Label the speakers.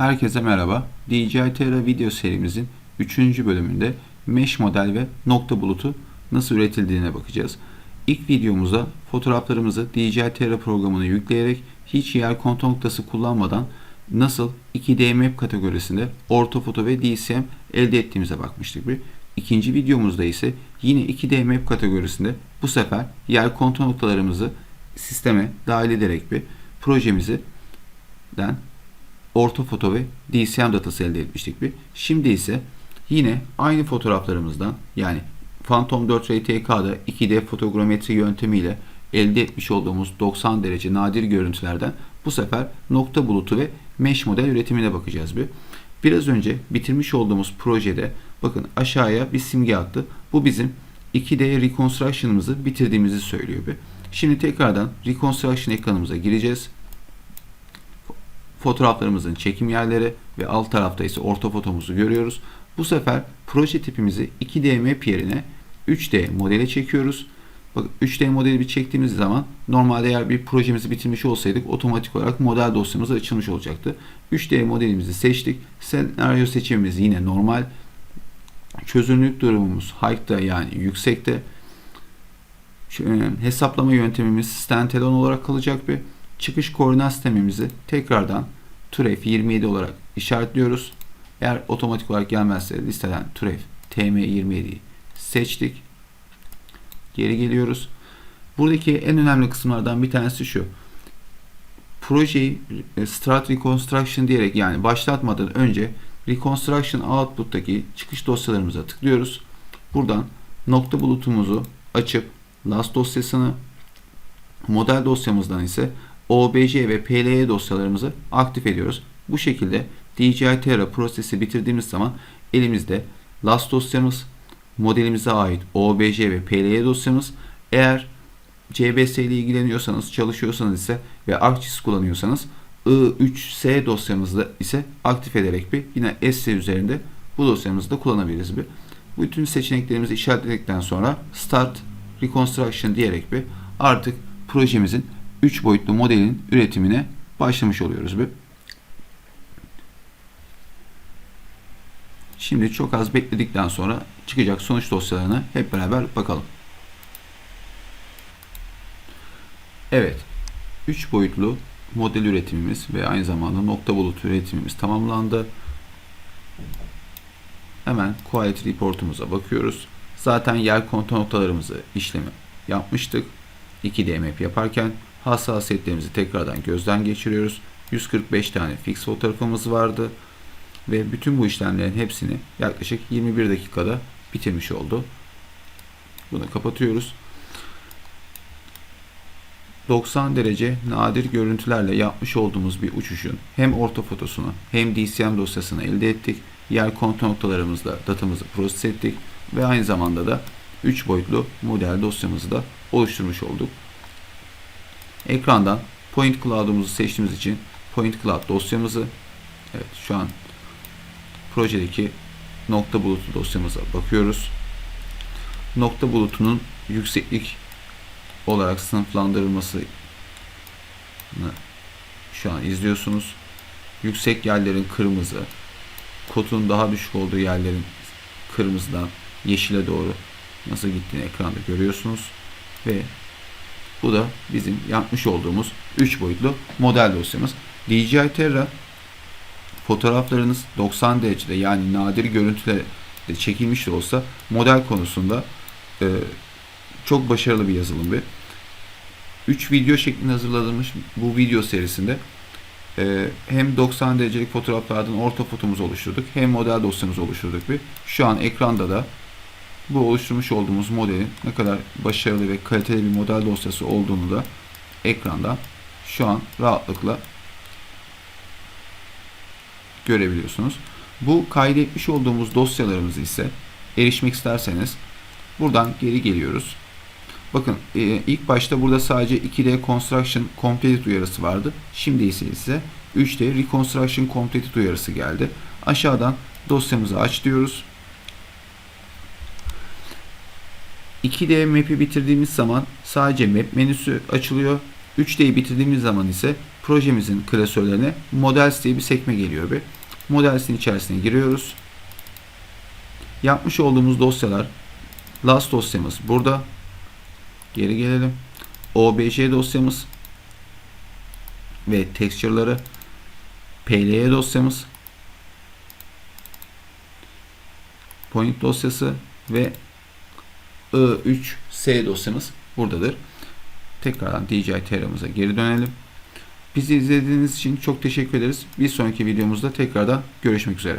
Speaker 1: Herkese merhaba. DJI Terra video serimizin 3. bölümünde mesh model ve nokta bulutu nasıl üretildiğine bakacağız. İlk videomuzda fotoğraflarımızı DJI Terra programına yükleyerek hiç yer kontrol noktası kullanmadan nasıl 2D map kategorisinde ortofoto ve DCM elde ettiğimize bakmıştık bir. İkinci videomuzda ise yine 2D map kategorisinde bu sefer yer kontrol noktalarımızı sisteme dahil ederek bir projemizi den ortofoto ve DCM datası elde etmiştik bir. Şimdi ise yine aynı fotoğraflarımızdan yani Phantom 4 RTK'da 2D fotogrametri yöntemiyle elde etmiş olduğumuz 90 derece nadir görüntülerden bu sefer nokta bulutu ve mesh model üretimine bakacağız bir. Biraz önce bitirmiş olduğumuz projede bakın aşağıya bir simge attı. Bu bizim 2D reconstruction'ımızı bitirdiğimizi söylüyor bir. Şimdi tekrardan reconstruction ekranımıza gireceğiz fotoğraflarımızın çekim yerleri ve alt tarafta ise ortofotomuzu görüyoruz. Bu sefer proje tipimizi 2D map yerine 3D modele çekiyoruz. Bak 3D modeli bir çektiğimiz zaman normalde eğer bir projemizi bitirmiş olsaydık otomatik olarak model dosyamız açılmış olacaktı. 3D modelimizi seçtik. Senaryo seçimimiz yine normal. Çözünürlük durumumuz high'ta yani yüksekte. E, hesaplama yöntemimiz standalone olarak kalacak bir çıkış koordinat sistemimizi tekrardan türev 27 olarak işaretliyoruz. Eğer otomatik olarak gelmezse listeden türev tm27'yi seçtik. Geri geliyoruz. Buradaki en önemli kısımlardan bir tanesi şu. Projeyi e, Start Reconstruction diyerek yani başlatmadan önce Reconstruction Output'taki çıkış dosyalarımıza tıklıyoruz. Buradan nokta bulutumuzu açıp last dosyasını model dosyamızdan ise OBJ ve PLE dosyalarımızı aktif ediyoruz. Bu şekilde DJI Terra prosesi bitirdiğimiz zaman elimizde last dosyamız, modelimize ait OBJ ve PLE dosyamız, eğer CBS ile ilgileniyorsanız, çalışıyorsanız ise ve ArcGIS kullanıyorsanız I3S dosyamızda ise aktif ederek bir yine S üzerinde bu dosyamızı da kullanabiliriz bir. Bütün seçeneklerimizi işaretledikten sonra Start Reconstruction diyerek bir artık projemizin 3 boyutlu modelin üretimine başlamış oluyoruz. Şimdi çok az bekledikten sonra çıkacak sonuç dosyalarına hep beraber bakalım. Evet. 3 boyutlu model üretimimiz ve aynı zamanda nokta bulut üretimimiz tamamlandı. Hemen Quality Report'umuza bakıyoruz. Zaten yer kontrol noktalarımızı işlemi yapmıştık. 2D map yaparken hassasiyetlerimizi tekrardan gözden geçiriyoruz. 145 tane fix fotoğrafımız vardı ve bütün bu işlemlerin hepsini yaklaşık 21 dakikada bitirmiş oldu. Bunu kapatıyoruz. 90 derece nadir görüntülerle yapmış olduğumuz bir uçuşun hem ortofotosunu hem DCM dosyasını elde ettik. Yer kontrol noktalarımızda datamızı proses ettik ve aynı zamanda da 3 boyutlu model dosyamızı da oluşturmuş olduk. Ekrandan Point Cloud'umuzu seçtiğimiz için Point Cloud dosyamızı evet şu an projedeki nokta bulutu dosyamıza bakıyoruz. Nokta bulutunun yükseklik olarak sınıflandırılması şu an izliyorsunuz. Yüksek yerlerin kırmızı, kotun daha düşük olduğu yerlerin kırmızıdan yeşile doğru nasıl gittiğini ekranda görüyorsunuz. Ve bu da bizim yapmış olduğumuz 3 boyutlu model dosyamız. DJI Terra fotoğraflarınız 90 derecede yani nadir görüntüle çekilmiş de olsa model konusunda e, çok başarılı bir yazılım bir. 3 video şeklinde hazırladığımız bu video serisinde e, hem 90 derecelik fotoğraflardan orta fotomuzu oluşturduk hem model dosyamızı oluşturduk bir. Şu an ekranda da bu oluşturmuş olduğumuz modelin ne kadar başarılı ve kaliteli bir model dosyası olduğunu da ekranda şu an rahatlıkla görebiliyorsunuz. Bu kaydetmiş olduğumuz dosyalarımızı ise erişmek isterseniz buradan geri geliyoruz. Bakın e, ilk başta burada sadece 2D Construction Completed uyarısı vardı. Şimdi ise ise 3D Reconstruction Completed uyarısı geldi. Aşağıdan dosyamızı aç diyoruz. 2D map'i bitirdiğimiz zaman sadece map menüsü açılıyor. 3D'yi bitirdiğimiz zaman ise projemizin klasörlerine Models diye bir sekme geliyor bir. Models'in içerisine giriyoruz. Yapmış olduğumuz dosyalar Last dosyamız burada. Geri gelelim. OBJ dosyamız ve texture'ları PLE dosyamız point dosyası ve I3S dosyamız buradadır. Tekrardan DJI Terra'mıza geri dönelim. Bizi izlediğiniz için çok teşekkür ederiz. Bir sonraki videomuzda tekrardan görüşmek üzere.